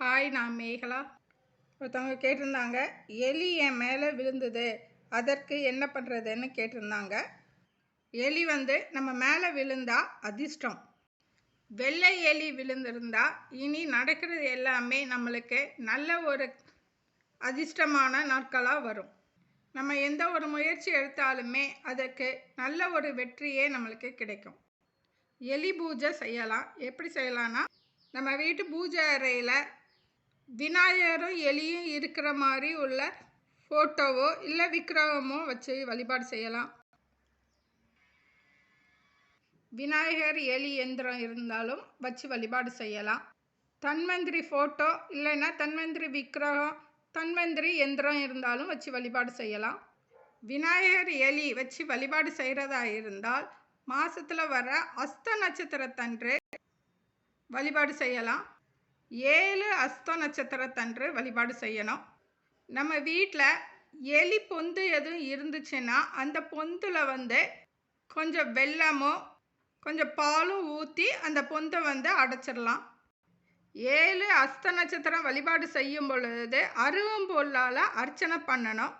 Hi நான் மேகலா. ஒருத்தவங்க கேட்டிருந்தாங்க எலி என் மேலே விழுந்தது அதற்கு என்ன பண்ணுறதுன்னு கேட்டிருந்தாங்க. எலி வந்து நம்ம மேலே விழுந்தா அதிர்ஷ்டம். வெள்ளை எலி விழுந்திருந்தா இனி நடக்கிறது எல்லாமே நம்மளுக்கு நல்ல ஒரு அதிர்ஷ்டமான நாட்களாக வரும். நம்ம எந்த ஒரு முயற்சி எடுத்தாலுமே அதற்கு நல்ல ஒரு வெற்றியே நம்மளுக்கு கிடைக்கும். எலி பூஜை செய்யலாம். எப்படி செய்யலாம்னா நம்ம வீட்டு பூஜை அறையில் விநாயகரும் எலியும் இருக்கிற மாதிரி உள்ள ஃபோட்டோவோ இல்லை விக்கிரகமோ வச்சு வழிபாடு செய்யலாம். விநாயகர் எலி எந்திரம் இருந்தாலும் வச்சு வழிபாடு செய்யலாம். தன்வந்திரி ஃபோட்டோ இல்லைன்னா தன்வந்திரி விக்கிரகம் தன்வந்திரி எந்திரம் இருந்தாலும் வச்சு வழிபாடு செய்யலாம். விநாயகர் எலி வச்சு வழிபாடு செய்கிறதா இருந்தால் மாதத்தில் வர அஸ்த நட்சத்திரத்தன்று வழிபாடு செய்யலாம். ஏழு அஸ்த நட்சத்திரத்தன்று வழிபாடு செய்யணும். நம்ம வீட்டில் எலி பொந்து எதுவும் இருந்துச்சுன்னா அந்த பொந்தில் வந்து கொஞ்சம் வெள்ளமோ கொஞ்சம் பாலும் ஊற்றி அந்த பொந்தை வந்து அடைச்சிடலாம். ஏழு அஸ்த நட்சத்திரம் வழிபாடு செய்யும் பொழுது அருவம்பொருளால் அர்ச்சனை பண்ணணும்.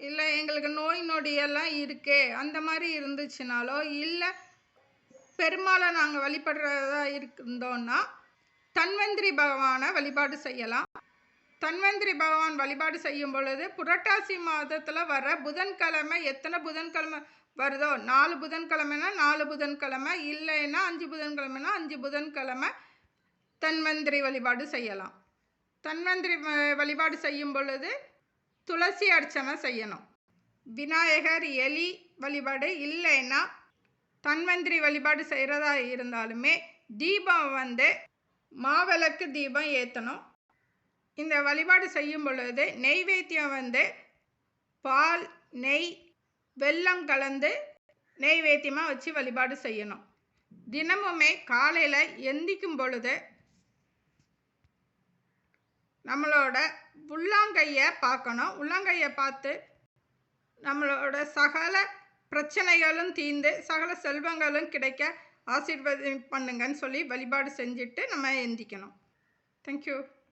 இல்லை எங்களுக்கு நோய் நொடியெல்லாம் இருக்கே அந்த மாதிரி இருந்துச்சுனாலோ இல்லை பெருமாளை நாங்கள் வழிபடுறதா இருந்தோன்னா தன்வந்திரி பகவானை வழிபாடு செய்யலாம். தன்வந்திரி பகவான் வழிபாடு செய்யும் பொழுது புரட்டாசி மாதத்தில் வர புதன்கிழமை எத்தனை புதன்கிழமை வருதோ? நாலு புதன்கிழமைனா நாலு புதன்கிழமை இல்லைன்னா அஞ்சு புதன்கிழமைனா அஞ்சு புதன்கிழமை தன்வந்திரி வழிபாடு செய்யலாம். தன்வந்திரி வழிபாடு செய்யும் பொழுது துளசி அர்ச்சனை செய்யணும். விநாயகர் எலி வழிபாடு இல்லைன்னா தன்வந்திரி வழிபாடு செய்கிறதா இருந்தாலுமே தீபம் வந்து மாவிளக்கு தீபம் ஏற்றணும் இந்த வழிபாடு செய்யும் பொழுது நெய்வேத்தியம் வந்து பால் நெய் வெல்லம் கலந்து நெய்வேத்தியமாக வச்சு வழிபாடு செய்யணும். தினமுமே காலையில் எந்திக்கும் பொழுது நம்மளோட உள்ளாங்கையை பார்க்கணும். உள்ளாங்கையை பார்த்து நம்மளோட சகல பிரச்சனைகளும் தீர்ந்து சகல செல்வங்களும் கிடைக்க ஆசீர்வாதம் பண்ணுங்கன்னு சொல்லி வழிபாடு செஞ்சுட்டு நம்ம எந்திக்கணும். தேங்க்யூ